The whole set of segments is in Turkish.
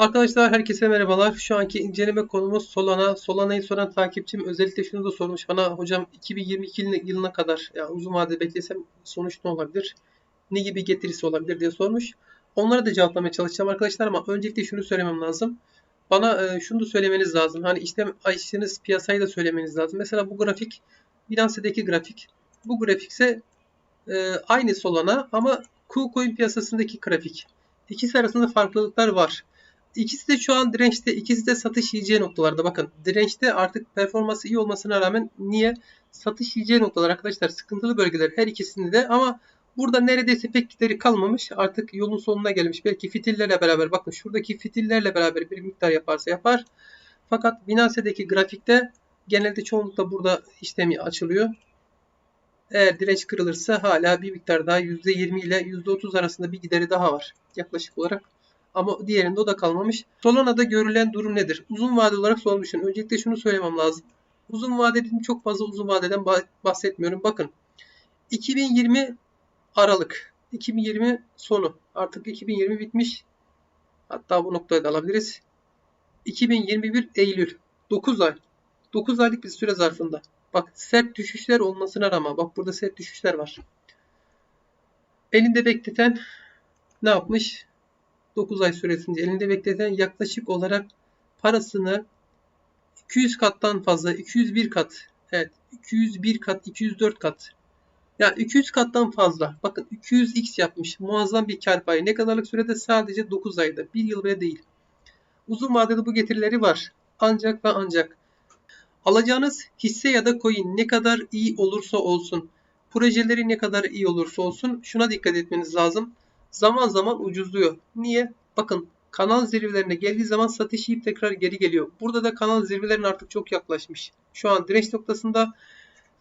Arkadaşlar herkese merhabalar. Şu anki inceleme konumuz Solana. Solana'yı soran takipçim özellikle şunu da sormuş bana. Hocam 2022 yılına- kadar ya uzun vadede beklesem sonuç ne olabilir? Ne gibi getirisi olabilir diye sormuş. Onlara da cevaplamaya çalışacağım arkadaşlar ama öncelikle şunu söylemem lazım. Bana e, şunu da söylemeniz lazım. Hani işlem açtığınız piyasayı da söylemeniz lazım. Mesela bu grafik Binance'deki grafik. Bu grafikse e, aynı Solana ama KuCoin piyasasındaki grafik. İkisi arasında farklılıklar var. İkisi de şu an dirençte, ikisi de satış yiyeceği noktalarda. Bakın dirençte artık performansı iyi olmasına rağmen niye? Satış yiyeceği noktalar arkadaşlar sıkıntılı bölgeler her ikisinde de ama burada neredeyse pek gideri kalmamış. Artık yolun sonuna gelmiş. Belki fitillerle beraber bakın şuradaki fitillerle beraber bir miktar yaparsa yapar. Fakat Binance'deki grafikte genelde çoğunlukla burada işlemi açılıyor. Eğer direnç kırılırsa hala bir miktar daha %20 ile %30 arasında bir gideri daha var yaklaşık olarak. Ama diğerinde o da kalmamış. Solana'da görülen durum nedir? Uzun vade olarak sormuşum. Öncelikle şunu söylemem lazım. Uzun vadeden çok fazla uzun vadeden bahsetmiyorum. Bakın 2020 Aralık, 2020 sonu. Artık 2020 bitmiş. Hatta bu noktayı da alabiliriz. 2021 Eylül. 9 ay. 9 aylık bir süre zarfında. Bak sert düşüşler olmasına rağmen bak burada sert düşüşler var. Elinde bekleten ne yapmış? 9 ay süresince elinde bekleten yaklaşık olarak parasını 200 kattan fazla 201 kat evet 201 kat 204 kat. Ya yani 200 kattan fazla. Bakın 200x yapmış. Muazzam bir kar payı. Ne kadarlık sürede? Sadece 9 ayda. 1 yıl bile değil. Uzun vadede bu getirileri var. Ancak ve ancak alacağınız hisse ya da coin ne kadar iyi olursa olsun projeleri ne kadar iyi olursa olsun şuna dikkat etmeniz lazım zaman zaman ucuzluyor. Niye? Bakın kanal zirvelerine geldiği zaman satış yiyip tekrar geri geliyor. Burada da kanal zirvelerine artık çok yaklaşmış. Şu an direnç noktasında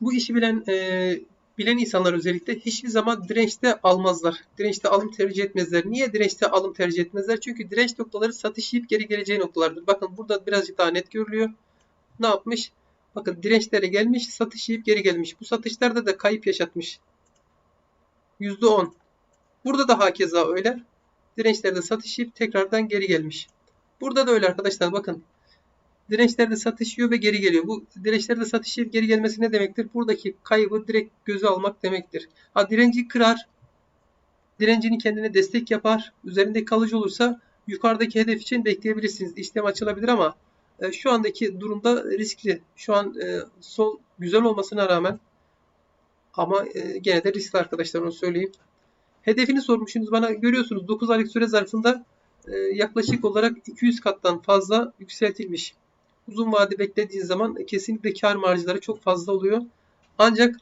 bu işi bilen e, bilen insanlar özellikle hiçbir zaman dirençte almazlar. Dirençte alım tercih etmezler. Niye dirençte alım tercih etmezler? Çünkü direnç noktaları satış yiyip geri geleceği noktalardır. Bakın burada birazcık daha net görülüyor. Ne yapmış? Bakın dirençlere gelmiş, satış yiyip geri gelmiş. Bu satışlarda da kayıp yaşatmış. %10. Burada da hakeza öyle. Dirençlerde satış yiyip tekrardan geri gelmiş. Burada da öyle arkadaşlar bakın. Dirençlerde satış yiyor ve geri geliyor. Bu dirençlerde satış yiyip geri gelmesi ne demektir? Buradaki kaybı direkt göze almak demektir. Ha direnci kırar. Direncini kendine destek yapar. Üzerinde kalıcı olursa yukarıdaki hedef için bekleyebilirsiniz. İşlem açılabilir ama e, şu andaki durumda riskli. Şu an e, sol güzel olmasına rağmen ama e, gene de riskli arkadaşlar onu söyleyeyim. Hedefini sormuşsunuz bana. Görüyorsunuz 9 aylık süre zarfında e, yaklaşık olarak 200 kattan fazla yükseltilmiş. Uzun vade beklediğiniz zaman kesinlikle kar marjları çok fazla oluyor. Ancak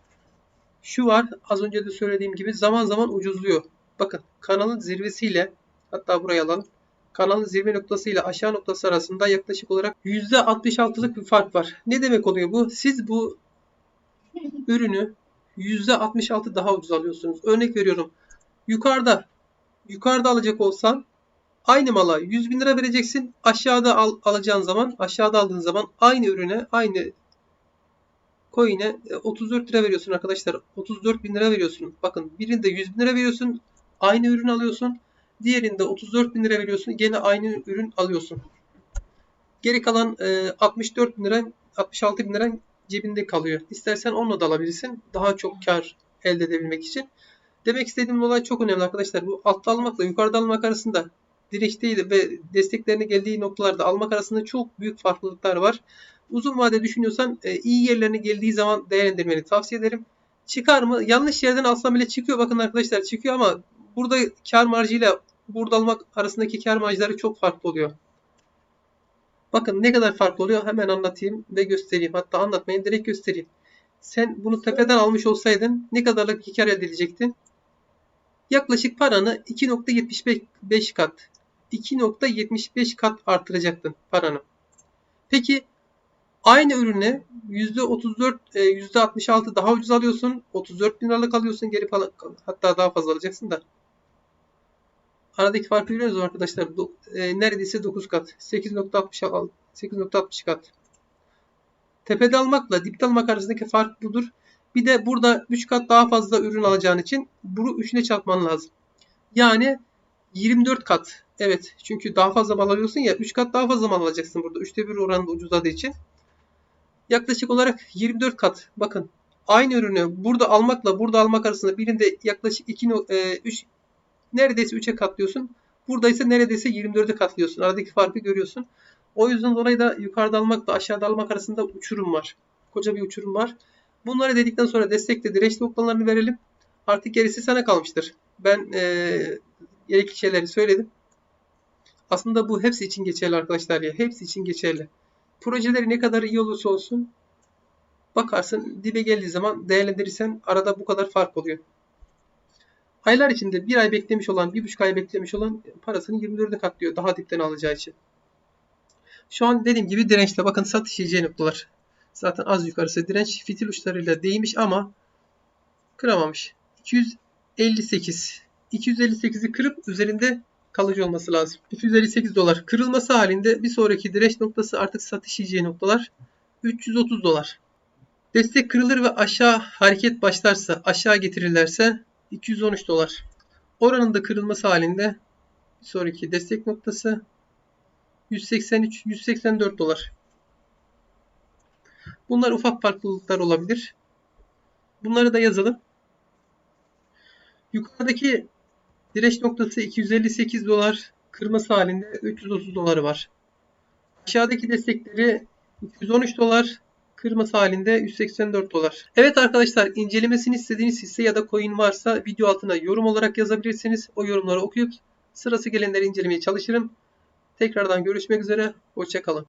şu var az önce de söylediğim gibi zaman zaman ucuzluyor. Bakın kanalın zirvesiyle hatta buraya alalım. Kanalın zirve noktası ile aşağı noktası arasında yaklaşık olarak %66'lık bir fark var. Ne demek oluyor bu? Siz bu ürünü %66 daha ucuz alıyorsunuz. Örnek veriyorum. Yukarıda yukarıda alacak olsan aynı mala 100 bin lira vereceksin. Aşağıda al, alacağın zaman aşağıda aldığın zaman aynı ürüne aynı coin'e 34 lira veriyorsun arkadaşlar. 34 bin lira veriyorsun. Bakın birinde 100 bin lira veriyorsun. Aynı ürün alıyorsun. Diğerinde 34 bin lira veriyorsun. Gene aynı ürün alıyorsun. Geri kalan 64 bin lira 66 bin lira cebinde kalıyor. İstersen onunla da alabilirsin. Daha çok kar elde edebilmek için. Demek istediğim olay çok önemli arkadaşlar. Bu altta almakla yukarıda almak arasında dirençteyi ve desteklerine geldiği noktalarda almak arasında çok büyük farklılıklar var. Uzun vade düşünüyorsan e, iyi yerlerine geldiği zaman değerlendirmeni tavsiye ederim. Çıkar mı? Yanlış yerden alsam bile çıkıyor. Bakın arkadaşlar çıkıyor ama burada kar marjıyla burada almak arasındaki kar marjları çok farklı oluyor. Bakın ne kadar farklı oluyor hemen anlatayım ve göstereyim. Hatta anlatmayın direkt göstereyim. Sen bunu tepeden almış olsaydın ne kadarlık kar elde edecektin? Yaklaşık paranı 2.75 kat 2.75 kat artıracaktın paranı. Peki aynı ürüne %34 %66 daha ucuz alıyorsun. 34 bin liralık alıyorsun. Geri falan hatta daha fazla alacaksın da. Aradaki farkı görüyoruz mu arkadaşlar? E, neredeyse 9 kat. 8.60 8.60 kat. Tepede almakla dipte almak arasındaki fark budur. Bir de burada 3 kat daha fazla ürün alacağın için bunu 3'üne çarpman lazım. Yani 24 kat. Evet. Çünkü daha fazla mal alıyorsun ya 3 kat daha fazla mal alacaksın burada. 3'te 1 oranında ucuzladığı için. Yaklaşık olarak 24 kat. Bakın aynı ürünü burada almakla burada almak arasında birinde yaklaşık 2 3 neredeyse 3'e katlıyorsun. Burada ise neredeyse 24'e katlıyorsun. Aradaki farkı görüyorsun. O yüzden dolayı da yukarıda almakla aşağıda almak arasında uçurum var. Koca bir uçurum var. Bunları dedikten sonra destekle direnç noktalarını verelim. Artık gerisi sana kalmıştır. Ben e, gerekli şeyleri söyledim. Aslında bu hepsi için geçerli arkadaşlar ya. Hepsi için geçerli. Projeleri ne kadar iyi olursa olsun bakarsın dibe geldiği zaman değerlendirirsen arada bu kadar fark oluyor. Aylar içinde bir ay beklemiş olan, bir buçuk ay beklemiş olan parasını 24'e katlıyor daha dipten alacağı için. Şu an dediğim gibi dirençte bakın satış yiyeceği noktalar. Zaten az yukarısı direnç fitil uçlarıyla değmiş ama kıramamış. 258. 258'i kırıp üzerinde kalıcı olması lazım. 258 dolar. Kırılması halinde bir sonraki direnç noktası artık satış yiyeceği noktalar 330 dolar. Destek kırılır ve aşağı hareket başlarsa, aşağı getirirlerse 213 dolar. Oranın da kırılması halinde bir sonraki destek noktası 183 184 dolar. Bunlar ufak farklılıklar olabilir. Bunları da yazalım. Yukarıdaki direnç noktası 258 dolar kırması halinde 330 doları var. Aşağıdaki destekleri 213 dolar kırması halinde 184 dolar. Evet arkadaşlar incelemesini istediğiniz hisse ya da coin varsa video altına yorum olarak yazabilirsiniz. O yorumları okuyup sırası gelenleri incelemeye çalışırım. Tekrardan görüşmek üzere. Hoşçakalın.